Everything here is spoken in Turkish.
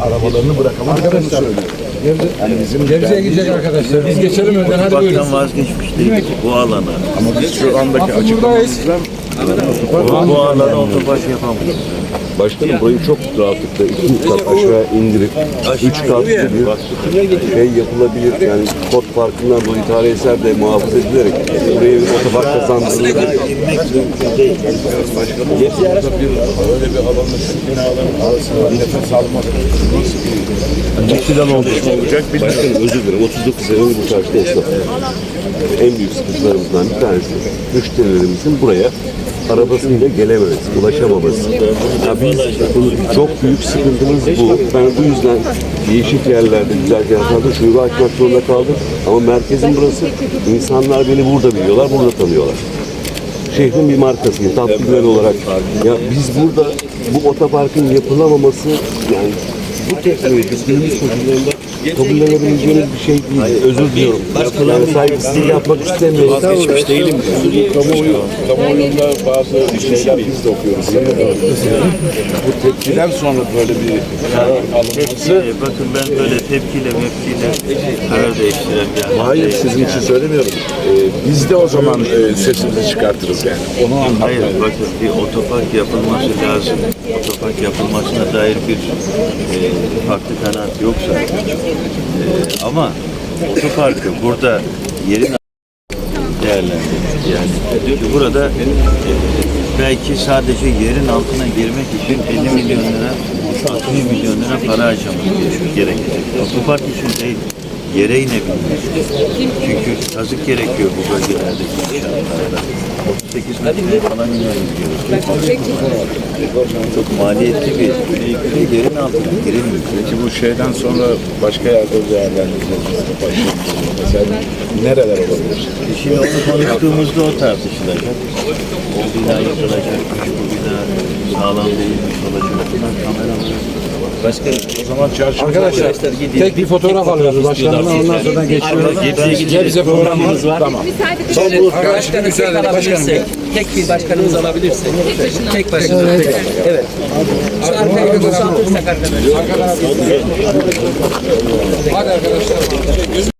arabalarını bırakamadıklarını söylüyor. Gebze, Yani bizim Gebze'ye gidecek arkadaşlar. Biz geçelim önden hadi buyurun. Vazgeçmiş değil bu alana. ama biz şu andaki açıklamamızdan Bu, bu alana otobaş yapamayız. Başkanım burayı çok rahatlıkla iki kat aşağı indirip üç katlı bir şey yapılabilir. Yani kod farkından dolayı tarihi eser de muhafaza edilerek buraya bir otopark kazandırılır. İnmek mümkün değil. öyle bir alanın şu binaların arasında nefes almak nasıl bir iktidan oluşma olacak. Başkanım özür dilerim 39 senedir bu çarşıda esnaf. En büyük sıkıntılarımızdan bir tanesi müşterilerimizin buraya arabasıyla gelememesi, ulaşamaması. Ya biz çok büyük sıkıntımız bu. Ben bu yüzden değişik yerlerde, güzel yerlerde şube açmak zorunda kaldım. Ama merkezim burası. İnsanlar beni burada biliyorlar, burada tanıyorlar. Şehrin bir markasıyım, tatlı olarak. Ya biz burada bu otoparkın yapılamaması yani bu teknolojik günümüz çocuklarında koşullarında kabullenebileceğimiz bir şey değil. Özür diliyorum. Yani saygısızlık yapmak istemiyorum. Vazgeçmiş değilim diyor. Kamuoyu, kamuoyunda bazı şeyler biz de okuyoruz. Bu tepkiden sonra böyle bir karar alınması Tepkiyle, bakın ben böyle tepkiyle mepkiyle karar değiştiren yani. Hayır sizin için söylemiyorum. Ee, biz de o zaman e, sesimizi çıkartırız yani. Onu Hayır anlatmaya. bakın bir otopark yapılması lazım. Otopark yapılmasına dair bir e, farklı kanaat yoksa e, ama otoparkı burada yerin değerlendirmek yani. Çünkü burada e, belki sadece yerin altına girmek için 50 milyon lira 60 milyon lira para harcamak gerekecek. Otopark için değil yere inebilmek. Çünkü kazık gerekiyor bu bölgelerdeki inşaatlarda. 38 metre falan inebiliyoruz. Çok maliyetli bir ve yerin altına girilmiyor. Peki bu şeyden sonra başka yerde değerlendireceğiz. Mesela nereler olabilir? E Şimdi onu konuştuğumuzda o tartışılacak. O bina yıkılacakmış, bu bina sağlam değilmiş olacak. Bunlar kameralar. Başkanım O zaman çarşı Arkadaşlar tek bir fotoğraf alıyoruz başkanımla ondan sonra geçiyoruz. Gebze programımız var. Tamam. Son Arkadaşlar müsaade edin başkanım. tek bir başkanımız alabilirsek. Tek başkanımız. Tek. Evet. Şu arkaya boşaltırsak arkadaşlar. Hadi arkadaşlar.